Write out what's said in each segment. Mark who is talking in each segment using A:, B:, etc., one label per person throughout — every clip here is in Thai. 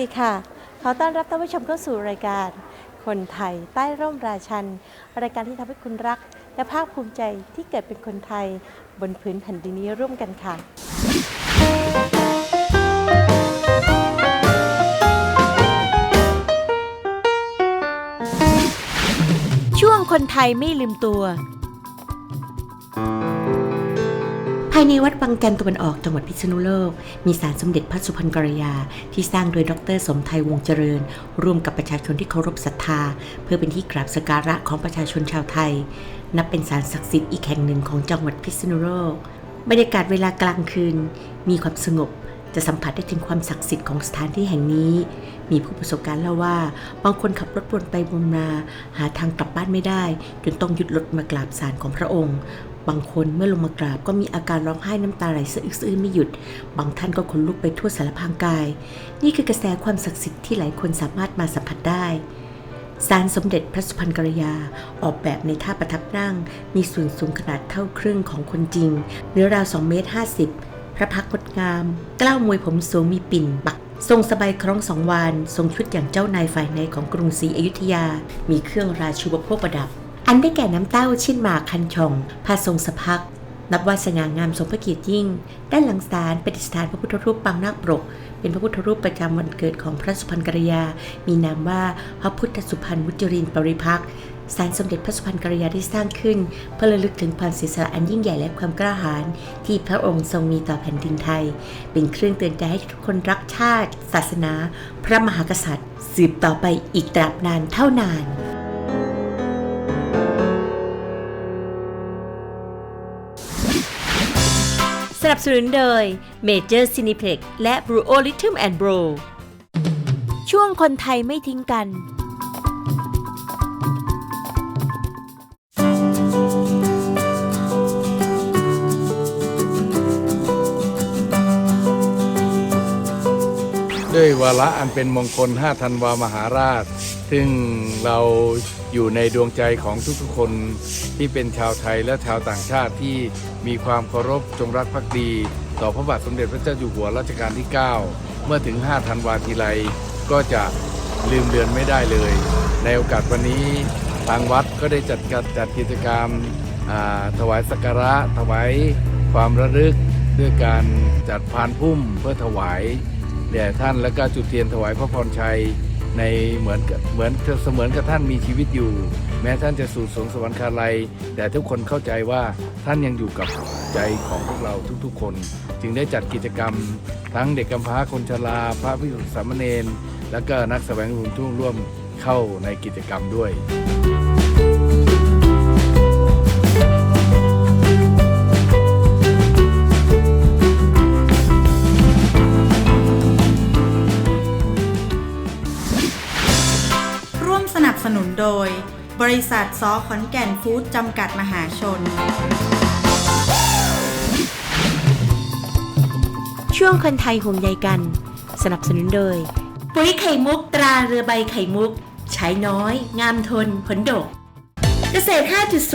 A: ดีค่ะ ขอต้อนรับท่านผู้ชมเข้าสู่รายการ คนไทยใต้ร่มราชัน รายการที่ทำให้คุณรัก และภาคภูมิใจที่เกิดเป็นคนไทยบนพื้นแผ่นดินนี้ร่วมกันค่ะ ช่วงคนไทยไม่ลืมตัวายในวัดบางจันตะวันออกจังหวัดพิษณุโลก มีศาลสมเด็จพระสุพรรณกรยา ที่สร้างโดยดรสมไทยวงเจริญ ร่วมกับประชาชนที่เคารพศรัทธา เพื่อเป็นที่กราบสกการะของประชาชนชาวไทย นับเป็นศาลศักดิ์สิทธิ์อีกแห่งหนึ่งของจังหวัดพิษณุโลก บรรยากาศเวลากลางคืน มีความสงบจะสัมผัสได้ถึงความศักดิ์สิทธิ์ของสถานที่แห่งนี้ มีผู้ประสบการณ์เล่าว่า บางคนขับรถวนไปวนมา หาทางกลับบ้านไม่ได้ จนต้องหยุดรถมากราบศาลของพระองค์ บางคนเมื่อลงมากราบก็มีอาการร้องไห้น้ำตาไหลสะอึกสะอื้นไม่หยุด บางท่านก็ขนลุกไปทั่วสารพางกาย นี่คือกระแสความศักดิ์สิทธิ์ที่หลายคนสามารถมาสัมผัสได้ศาลสมเด็จพระสุพรรณกรยา ออกแบบในท่าประทับนั่ง มีส่วนสูงขนาดเท่าครึ่งของคนจริง เนื้อราว2เมตร50 พระพักตร์งดงาม กล้าวมวยผมสูงมีปิ่นปักทรงสบายคล้องสองวานทรงชุดอย่างเจ้านายฝ่ายในของกรุงศรีอยุธยา มีเครื่องราชูปโภคประดับ อันได้แก่น้ำเต้าชิ้นหมากคันชองผ้าทรงสะพักนับว่าสง่างามสมพระเกียรติยิ่ง ด้านหลังศาลเป็นสถานพระพุทธรูปปางนาคปรก เป็นพระพุทธรูปประจำวันเกิดของพระสุพรรณกัลยา มีนามว่าพระพุทธสุพรรณมุจรินปริพักษ์ศาลสมเด็จพระสุพรรณกัลยาได้สร้างขึ้น เพื่อระลึกถึงความเสียสละอันยิ่งใหญ่และความกล้าหาญที่พระองค์ทรงมีต่อแผ่นดินไทย เป็นเครื่องเตือนใจให้ทุกคนรักชาติ ศาสนา พระมหากษัตริย์ สืบต่อไปอีกตราบนานเท่านาน นับสนุนโดย Major Cineplex และ Bro Rhythm and Bro ช่วงคนไทยไม่ทิ้งกัน
B: ด้วยวาระอันเป็นมงคล 5 ธันวามหาราช ซึ่งเราอยู่ในดวงใจของทุกๆคนที่เป็นชาวไทยและชาวต่างชาติที่ มีความเคารพจงรักภักดี ต่อพระบาทสมเด็จพระเจ้าอยู่หัวรัชกาลที่ 9 เมื่อถึง 5 ธันวาทีไรก็จะลืมเดือนไม่ได้เลย ในโอกาสวันนี้ทางวัดก็ได้จัดการจัดกิจกรรมถวายสักการะ ถวายความระลึกด้วยการจัดพานพุ่มเพื่อถวายแด่ท่านแล้วก็จุดเทียนถวายพระพรชัย ในเหมือนเหมือนเสมือนกับท่านมีชีวิตอยู่ แม้ท่านจะสู่สวงสวรรคาลัย แต่ทุกคนเข้าใจว่าท่านยังอยู่กับใจของพวกเราทุกๆคน จึงได้จัดกิจกรรม ทั้งเด็กกำพร้าคนชราพระพิสุสามเณรและก็นักแสวงบุญทุ่งร่วมเข้าในกิจกรรมด้วย
C: ริษัทซอขอนแก่นฟู้ดจำกัดมหาชน
A: ช่วงคนไทยห่วงใยกัน สนับสนุนโดย ปุ๋ยไข่มุกตราเรือใบไข่มุก ใช้น้อย งามทน ผลดก เกษตร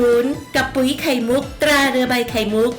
A: 5.0 กับปุ๋ยไข่มุก ตราเรือใบไข่มุก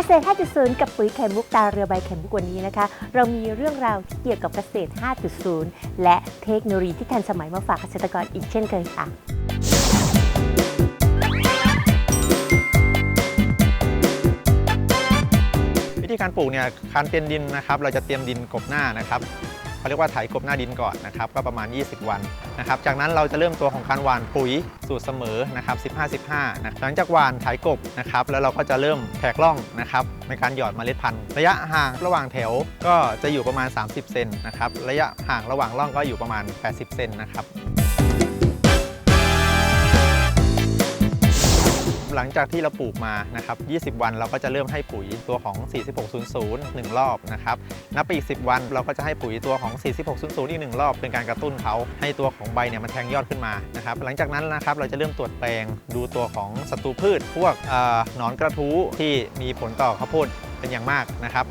A: กษตร 5.0 กับปุ๋ยไข่มุกตาเรือใบไข่มุกวันนี้นะคะ เรามีเรื่องราวที่เกี่ยวกับเกษตร 5.0 และเทคโนโลยีที่ทันสมัยมาฝากเกษตรกรอีกเช่นเคยค่ะ
D: วิธีการปลูกเนี่ยการเตรียมดินนะครับ เราจะเตรียมดินกบหน้านะครับ เขาเรียกว่าไถกบหน้าดินก่อนนะครับก็ประมาณ 20 วันนะครับจากนั้นเราจะเริ่มตัวของการหว่านปุ๋ยสูตรเสมอนะครับ15-15นะหลังจากหว่านไถกบนะครับแล้วเราก็จะเริ่มแผกล่องนะครับในการหยอดเมล็ดพันธุ์ระยะห่างระหว่างแถวก็จะอยู่ประมาณ 30 เซนนะครับระยะห่างระหว่างร่องก็อยู่ประมาณ 80 เซนนะครับ หลังจากที่เราปลูกมานะครับ 20 วันเราก็จะเริ่มให้ปุ๋ยตัวของ 4600 1 รอบนะครับ นับไปอีก 10 วันเราก็จะให้ปุ๋ยตัวของ 4600 อีก 1 รอบ เป็นการกระตุ้นเขาให้ตัวของใบเนี่ยมันแทงยอดขึ้นมานะครับ หลังจากนั้นนะครับเราจะเริ่มตรวจแปลงดูตัวของศัตรูพืช พวกหนอนกระทู้ที่มีผลต่อข้าวโพดเป็นอย่างมากนะครับ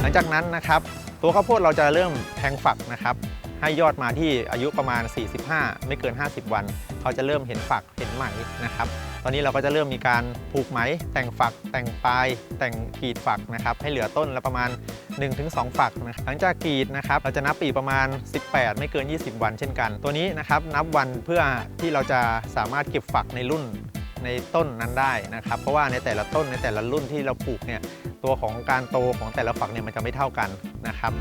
D: หลังจากนั้นนะครับ ตัวข้าวโพดเราจะเริ่มแทงฝักนะครับ ให้ยอดมาที่อายุประมาณ 45 ไม่เกิน 50 วัน เขาจะเริ่มเห็นฝักเห็นไหมนะครับ ตอนนี้เราก็จะเริ่มมีการผูกไหม แต่งฝัก แต่งปลาย แต่งกรีดฝักนะครับ ให้เหลือต้นละประมาณ 1-2 ฝักนะหลังจากกรีดนะครับ เราจะนับปีประมาณ 18 ไม่เกิน 20 วันเช่นกัน ตัวนี้นะครับนับวันเพื่อที่เราจะสามารถเก็บฝักในรุ่น ในต้นนั้นได้นะครับ เพราะว่าในแต่ละต้นในแต่ละรุ่นที่เราปลูกเนี่ยตัวของการโตของแต่ละฝักเนี่ยมันจะไม่เท่ากันนะครับ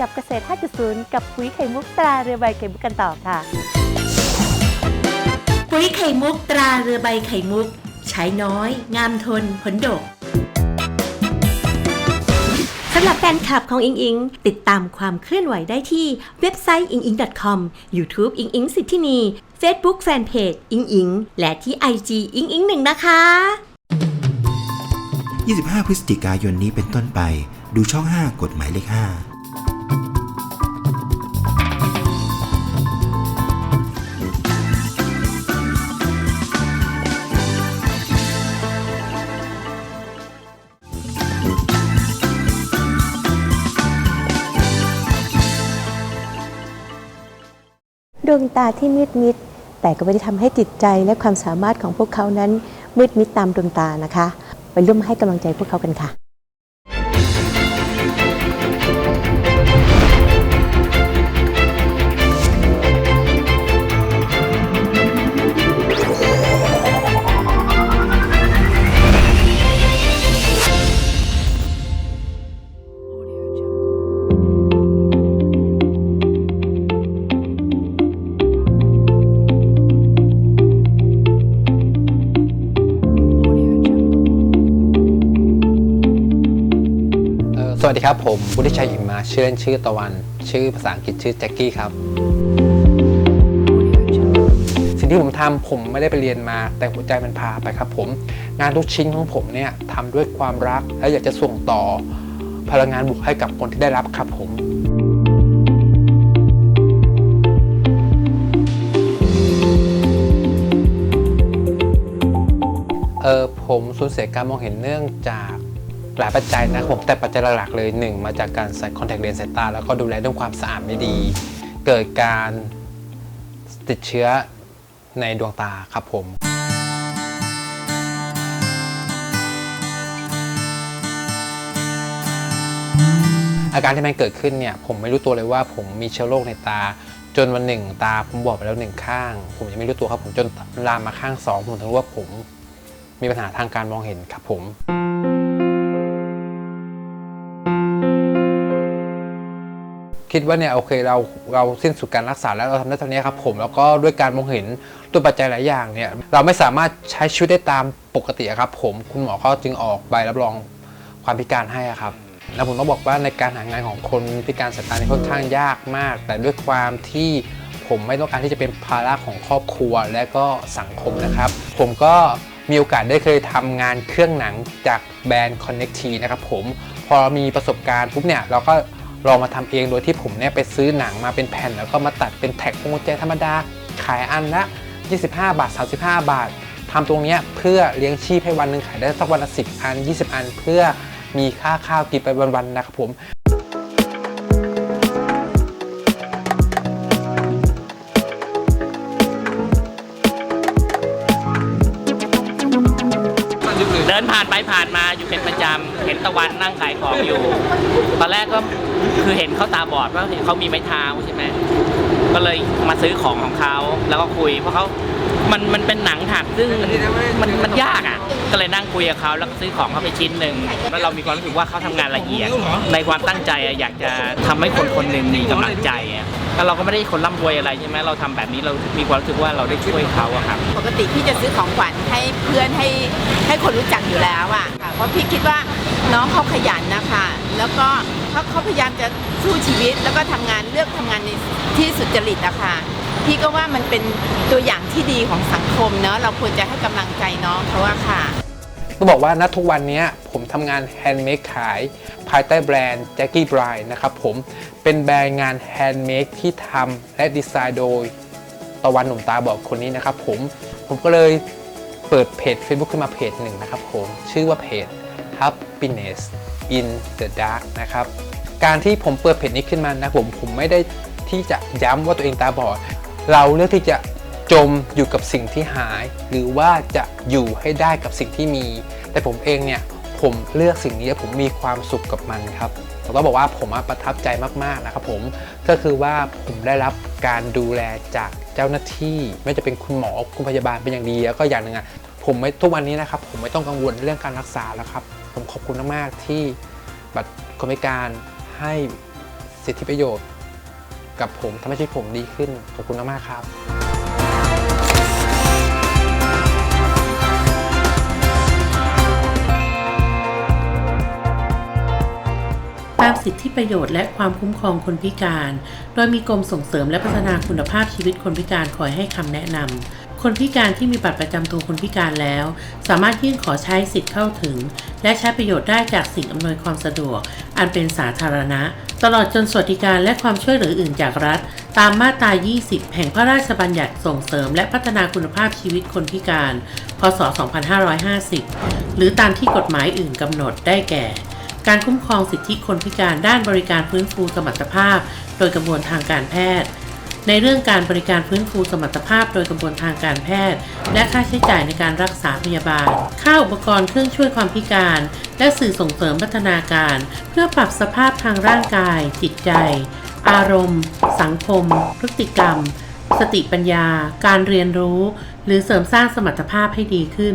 A: กับเกษตร 5.0 กับปุ๋ยไข่มุกตราเรือใบไข่มุกกันต่อค่ะ
E: ปุ๋ยไข่มุกตราเรือใบไข่มุก ใช้น้อย งามทนผลดกสำหรับแฟนคลับของอิงอิง ติดตามความเคลื่อนไหวได้ที่เว็บไซต์ inging.com YouTube อิงอิงสิทธินี Facebook Fanpage อิงอิง และที่ IG อิงอิงหนึ่งนะคะ
F: 25 พฤศจิกายนนี้เป็นต้นไป ดูช่อง 5 กฎหมายเลข 5
A: ดวงตาที่มืดมิด แต่ก็ไม่ได้ทำให้จิตใจและความสามารถของพวกเขานั้นมืดมิดตามดวงตานะคะ ไปร่วมให้กำลังใจพวกเขากันค่ะ
G: สวัสดีครับ ผมบุธิชัยอิมมาชื่อเล่นชื่อตะวัน ชื่อภาษาอังกฤษชื่อแจ็คกี้ครับ สิ่งที่ผมทำผมไม่ได้ไปเรียนมา แต่หัวใจมันพาไปครับผม งานทุกชิ้นของผมเนี่ยทำด้วยความรัก และอยากจะส่งต่อ พลังงานบวกให้กับคนที่ได้รับครับผมเออผมสูญเสียการมองเห็นเนื่องจาก หลายปัจจัยนะครับผมแต่ปัจจัยหลักๆเลยหนึ่งมาจากการใส่คอนแทคเลนส์สายตา แล้วก็ดูแลเรื่องความสะอาดไม่ดี เกิดการติดเชื้อในดวงตาครับผมอาการที่มันเกิดขึ้นเนี่ยผมไม่รู้ตัวเลยว่าผมมีเชื้อโรคในตา จนวันหนึ่งตาผมบอดไปแล้วหนึ่งข้าง ผมยังไม่รู้ตัวครับผมจนลามมาข้างสองผมถึงรู้ว่าผมมีปัญหาทางการมองเห็นครับผม คิดว่าเนี่ยโอเคเราเราสิ้นสุดการรักษาแล้วเราทำได้เท่านี้ครับผมแล้วก็ด้วยการมองเห็นตัวปัจจัยหลายอย่างเนี่ยเราไม่สามารถใช้ชีวิตได้ตามปกติครับ ผมคุณหมอเขาจึงออกใบรับรองความพิการให้ครับแล้วผมต้องบอกว่าในการหางานของคนพิการสายตาเนี่ยค่อนข้างยากมาก แต่ด้วยความที่ผมไม่ต้องการที่จะเป็นภาระของครอบครัวและก็สังคมนะครับ ผมก็มีโอกาสได้เคยทำงานเครื่องหนังจากแบรนด์ Connect T นะครับผมพอมีประสบการณ์ปุ๊บเนี่ยเราก็ ลองมาทำเองโดยที่ผมเนี่ยไปซื้อหนังมาเป็นแผ่น แล้วก็มาตัดเป็นแท็กพวงกุญแจธรรมดา ขายอันละ 25 บาท 35 บาททำตรงเนี้ยเพื่อเลี้ยงชีพให้วันหนึ่งขายได้สักวันละ 10 อัน 20 อัน เพื่อมีค่าข้าวกินไปวันๆนะครับผม น
H: ผ่านไปผ่านมาอยู่เป็นประจำเห็นตะวันนั่งขายของอยู่ ตอนแรกก็คือเห็นเขาตาบอดว่าเห็นเขามีไม้เท้าใช่ไหมก็เลยมาซื้อของของเขาแล้วก็คุยเพราะเขามันมันเป็นหนังถักซึ่งมันมันยากอะ ก็เลยนั่งคุยกับเขาแล้วก็ซื้อของเขาไปชิ้นหนึ่งแล้วเรามีความรู้สึกว่าเขาทำงานละเอียดในความตั้งใจอยากจะทำให้คนคนหนึ่งมีกำลังใจอะ แล้วเราก็ไม่ได้คนร่ำรวยอะไรใช่ไหมเราทำแบบนี้เรามีความรู้สึกว่าเราได้ช่วยเขาอะครับ
I: ปกติพี่จะซื้อของขวัญให้เพื่อนให้ให้คนรู้จักอยู่แล้วอะค่ะเพราะพี่คิดว่าน้องเขาขยันนะคะ แล้วก็เขาเขาพยายามจะสู้ชีวิตแล้วก็ทำงานเลือกทำงานในที่สุจริตอะค่ะพี่ก็ว่ามันเป็นตัวอย่างที่ดีของสังคมเนอะเราควรจะให้กำลังใจน้องเขาอะค่ะ
G: ต้องบอกว่าณทุกวันนี้ผมทำงานแฮนด์เมดขาย ภายใต้แบรนด์ Jackie Bride นะครับผมเป็นแบรนด์งานแฮนด์เมดที่ทำและดีไซน์โดยตะวันหนุ่มตาบอดคนนี้นะครับผมผมก็เลยเปิดเพจ Facebook ขึ้นมาเพจหนึ่งนะครับผมชื่อว่าเพจ Happiness in the Dark นะครับการที่ผมเปิดเพจนี้ขึ้นมานะผมผมไม่ได้ที่จะย้ำว่าตัวเองตาบอด เราเลือกที่จะ จมอยู่กับสิ่งที่หาย หรือว่าจะอยู่ให้ได้กับสิ่งที่มี แต่ผมเองเนี่ยผมเลือกสิ่งนี้และผมมีความสุขกับมันครับผมก็บอกว่าผมประทับใจมากๆนะครับผมก็คือว่าผมได้รับการดูแลจากเจ้าหน้าที่ ไม่จะเป็นคุณหมอคุณพยาบาลเป็นอย่างดีแล้วก็อย่างหนึ่งอะผมไม่ทุกวันนี้นะครับผมไม่ต้องกังวลเรื่องการรักษาแล้วครับ ผมขอบคุณมากๆที่บัตรคนพิการให้สิทธิประโยชน์ กับผมทำให้ชีวิตผมดีขึ้นขอบคุณมากๆครับ
E: ตามสิทธิประโยชน์และความคุ้มครองคนพิการ โดยมีกรมส่งเสริมและพัฒนาคุณภาพชีวิตคนพิการคอยให้คำแนะนำ คนพิการที่มีบัตรประจำตัวคนพิการแล้ว สามารถยื่นขอใช้สิทธิ์เข้าถึง และใช้ประโยชน์ได้จากสิ่งอำนวยความสะดวก อันเป็นสาธารณะ ตลอดจนสวัสดิการและความช่วยเหลืออื่นจากรัฐ ตามมาตรา 20 แห่งพระราชบัญญัติส่งเสริม และพัฒนาคุณภาพชีวิตคนพิการ พศ 2550 หรือตามที่กฎหมายอื่นกำหนดได้แก่ การคุ้มครองสิทธิคนพิการด้านบริการฟื้นฟูสมรรถภาพ โดยกระบวนทางการแพทย์ ในเรื่องการบริการฟื้นฟูสมรรถภาพ โดยกระบวนทางการแพทย์ และค่าใช้จ่ายในการรักษาพยาบาล ค่าอุปกรณ์เครื่องช่วยความพิการ และสื่อส่งเสริมพัฒนาการ เพื่อปรับสภาพทางร่างกาย จิตใจ อารมณ์ สังคม พฤติกรรม สติปัญญา การเรียนรู้ หรือเสริมสร้างสมรรถภาพให้ดีขึ้น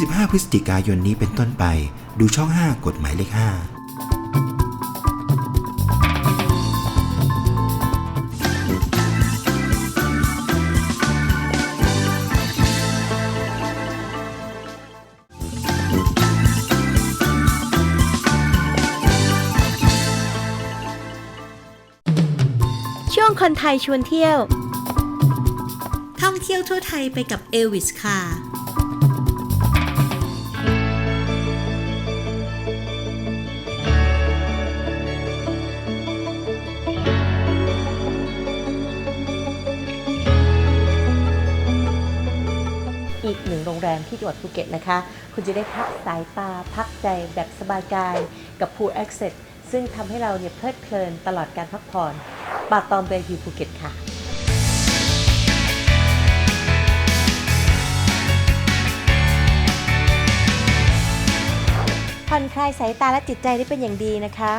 F: 25 พฤศจิกายนนี้เป็นต้นไป ดูช่อง 5 กฎหมายเลข 5
A: ช่วงคนไทยชวนเที่ยว ท่องเที่ยวทั่วไทยไปกับเอวิสค่ะ โรงแรมที่จังหวัดภูเก็ตนะคะ คุณจะได้พักสายตาพักใจแบบสบายกายกับ Pool Access ซึ่งทำให้เราเนี่ยเพลิดเพลินตลอดการพักผ่อนป่าตอมเบย์วิวภูเก็ตค่ะผ่อนคลายสายตาและจิตใจได้เป็นอย่างดีนะคะ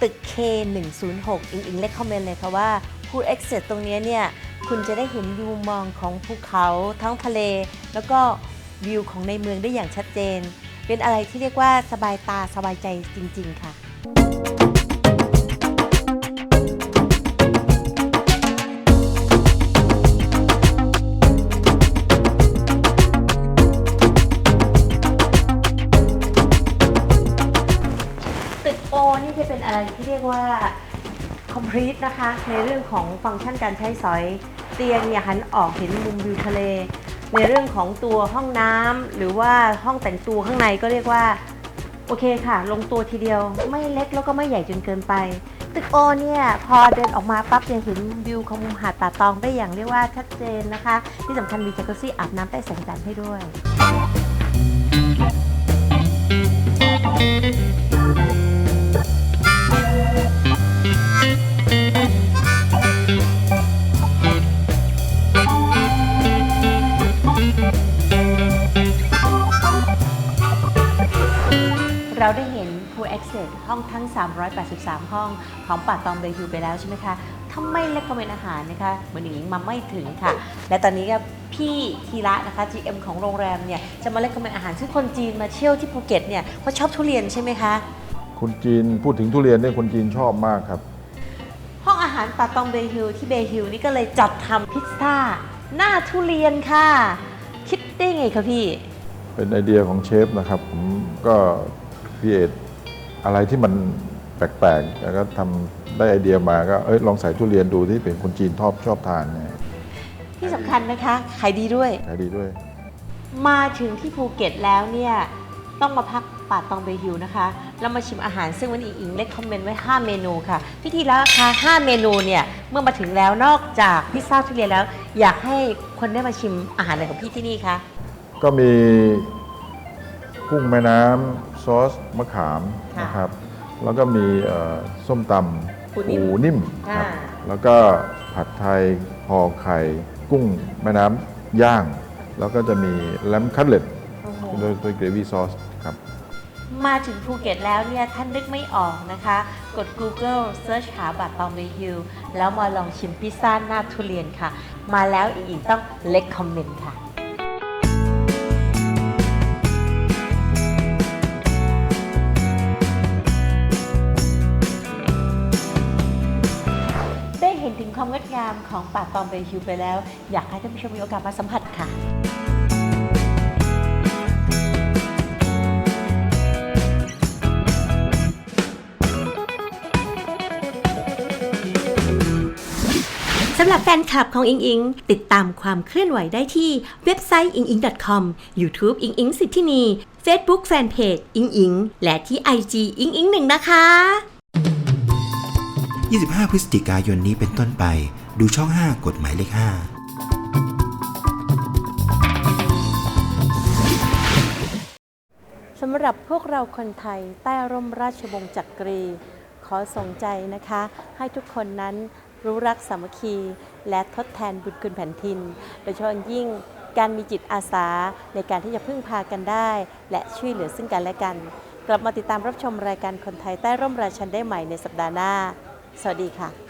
A: ตึก K106 อิงอิงเลคคอมเมนต์เลยค่ะว่า Pool Access ตรงนี้เนี่ย คุณจะได้เห็นวิวมองของภูเขาท้องทะเล แล้วก็วิวของในเมืองได้อย่างชัดเจน เป็นอะไรที่เรียกว่าสบายตาสบายใจจริง ๆ ค่ะตึกโอนี่จะเป็นอะไรที่เรียกว่า complete นะคะ ในเรื่องของฟังก์ชันการใช้สอย เตียงเนี่ยหันออกเห็นมุมวิวทะเล ในเรื่องของตัวห้องน้ำหรือว่าห้องแต่งตัวข้างในก็เรียกว่า โอเคค่ะ ลงตัวทีเดียวไม่เล็กแล้วก็ไม่ใหญ่จนเกินไป ตึกโอเนี่ยพอเดินออกมาปั๊บจะเห็นวิวของมุมหาดป่าตองได้อย่างเรียกว่าชัดเจนนะคะ ที่สำคัญมีจักรุซี่อาบน้ำใต้แสงจันทร์ให้ด้วย ห้องทั้ง 383 ห้องของป่าตองเบฮิวไปแล้วใช่ไหมคะถ้าไม่เล็กคอมเมนอาหารนะคะเหมือนอย่างนี้มาไม่ถึงค่ะ และตอนนี้ก็พี่ธีระนะคะ GM ของโรงแรมเนี่ยจะมาเล็กคอมเมนอาหารซึ่งคนจีนมาเที่ยวที่ภูเก็ตเนี่ยเขาชอบทุเรียนใช่ไหมคะ
J: คนจีนพูดถึงทุเรียนเนี่ยคนจีนชอบมากครับ
A: ห้องอาหารป่าตองเบฮิวที่เบฮิวนี่ก็เลยจัดทำพิซซ่าหน้าทุเรียนค่ะ คิดได้ไงคะพี่
J: เป็นไอเดียของเชฟนะครับ ผมก็พีเอท อะไรที่มันแปลกๆแล้วก็ทำได้ไอเดียมาก็เอ้ยลองใส่ทุเรียนดูที่เป็นคนจีนชอบชอบทานเนี่ย
A: ที่สำคัญนะคะขายดีด้วย
J: ขายดีด้วย
A: มาถึงที่ภูเก็ตแล้วเนี่ยต้องมาพักป่าตองเบฮิวนะคะแล้วมาชิมอาหารซึ่งวันนี้อิงเล็กคอมเมนต์ไว้ 5 เมนูค่ะพิธีแล้วค่ะ5เมนูเนี่ยเมื่อมาถึงแล้วนอกจากพิซซ่าทุเรียนแล้ว อยากให้คนได้มาชิมอาหารอะไรของพี่ที่นี่คะ
J: ก็มีกุ้งแม่น้ำ ซอสมะขาม
A: ค่ะ
J: นะครับ แล้วก็มีเอ่อส้มต
A: ปูำนิ่ม
J: ปูนิ่มครับ
A: ค่ะ
J: แล้วก็ผัดไทยห่อไข่ กุ้งแม่น้ำย่าง แล้วก็จะมีแลมคัตเล็ต
A: โอ้โห
J: โดยโดยเกรวี่ซอสครับ
A: มาถึงภูเก็ตแล้วเนี่ยท่านนึกไม่ออกนะคะ กด Google Search หาบัตรตองเบฮิวแล้วมาลองชิมพิซซ่าหน้าทุเรียนค่ะ มาแล้วอิงอิงต้องเล็กคอมเมนต์ค่ะ ความงดงามของป่าตองเบฮิวไปแล้ว อยากให้ท่านผู้ชมมีโอกาสมาสัมผัสค่ะสำหรับแฟนคลับของอิงอิง ติดตามความเคลื่อนไหวได้ที่เว็บไซต์ i n g i n g c o m YouTube อิงอิงสิทธินี Facebook Fanpage อิงอิงและที่ IG อิงอิงหนึ่งนะคะ
F: 25 พฤศจิกายนนี้เป็นต้นไป ดูช่อง 5 กฎหมายเลข 5
A: สำหรับพวกเราคนไทยใต้ร่มราชวงศ์จักรี ขอส่งใจนะคะ ให้ทุกคนนั้นรู้รักสามัคคี และทดแทนบุญคุณแผ่นดิน โดยเฉพาะยิ่งการมีจิตอาสาในการที่จะพึ่งพากันได้ และช่วยเหลือซึ่งกันและกัน กลับมาติดตามรับชมรายการคนไทยใต้ร่มราชันได้ใหม่ในสัปดาห์หน้า สวัสดีค่ะ